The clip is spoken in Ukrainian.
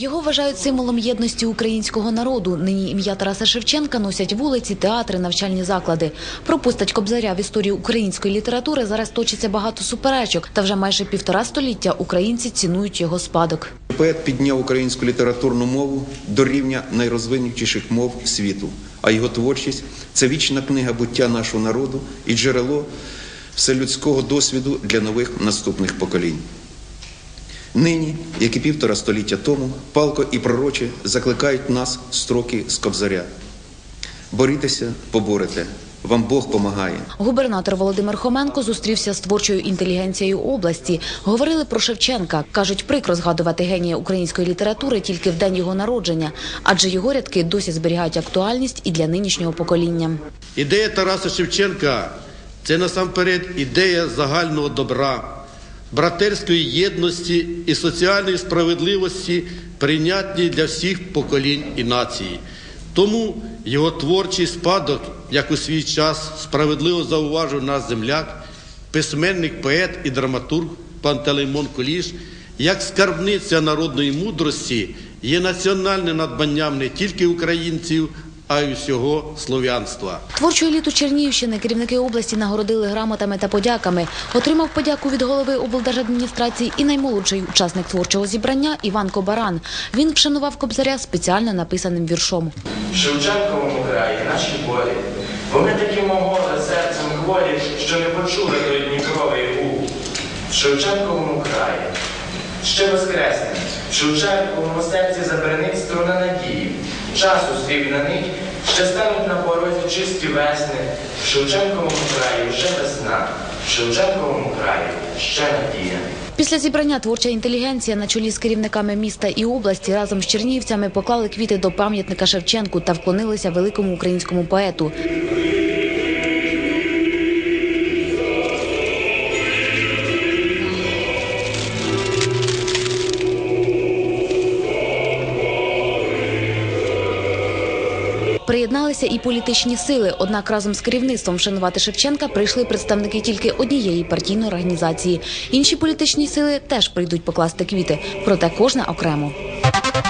Його вважають символом єдності українського народу. Нині ім'я Тараса Шевченка носять вулиці, театри, навчальні заклади. Про постать Кобзаря в історії української літератури зараз точиться багато суперечок, та вже майже півтора століття українці цінують його спадок. Поет підняв українську літературну мову до рівня найрозвинутіших мов світу, а його творчість це вічна книга буття нашого народу і джерело вселюдського досвіду для нових наступних поколінь. Нині, як і півтора століття тому, палко і пророче закликають нас строки з кобзаря. Борітеся, поборете, вам Бог помагає. Губернатор Володимир Хоменко зустрівся з творчою інтелігенцією області. Говорили про Шевченка. кажуть, прикро згадувати генія української літератури тільки в день його народження, адже його рядки досі зберігають актуальність і для нинішнього покоління. Ідея Тараса Шевченка це насамперед ідея загального добра, братерської єдності і соціальної справедливості, прийнятні для всіх поколінь і націй. Тому його творчий спадок, як у свій час справедливо зауважив наш земляк, письменник, поет і драматург Пантелеймон Куліш, як скарбниця народної мудрості, є національним надбанням не тільки українців, а й усього слов'янства. Творчу еліту Чернігівщини керівники області нагородили грамотами та подяками. Отримав подяку від голови облдержадміністрації і наймолодший учасник творчого зібрання Іван Кобаран. Він вшанував кобзаря спеціально написаним віршом. Шевченковому краї наші болі. Вони такі моголи серцем хворі, що не почули Дніпровий гул. В Шевченковому краї ще воскресне, в Шевченковому серці забринить струна надії. Часу срібна нить, ще стануть на порозі чисті весни. В Шевченковому краї вже весна, в Шевченковому краї ще надія. Після зібрання творча інтелігенція на чолі з керівниками міста і області разом з чернігівцями поклали квіти до пам'ятника Шевченку та вклонилися великому українському поету. Приєдналися і політичні сили. Однак разом з керівництвом вшанувати Шевченка прийшли представники тільки однієї партійної організації. Інші політичні сили теж прийдуть покласти квіти, проте кожна окремо.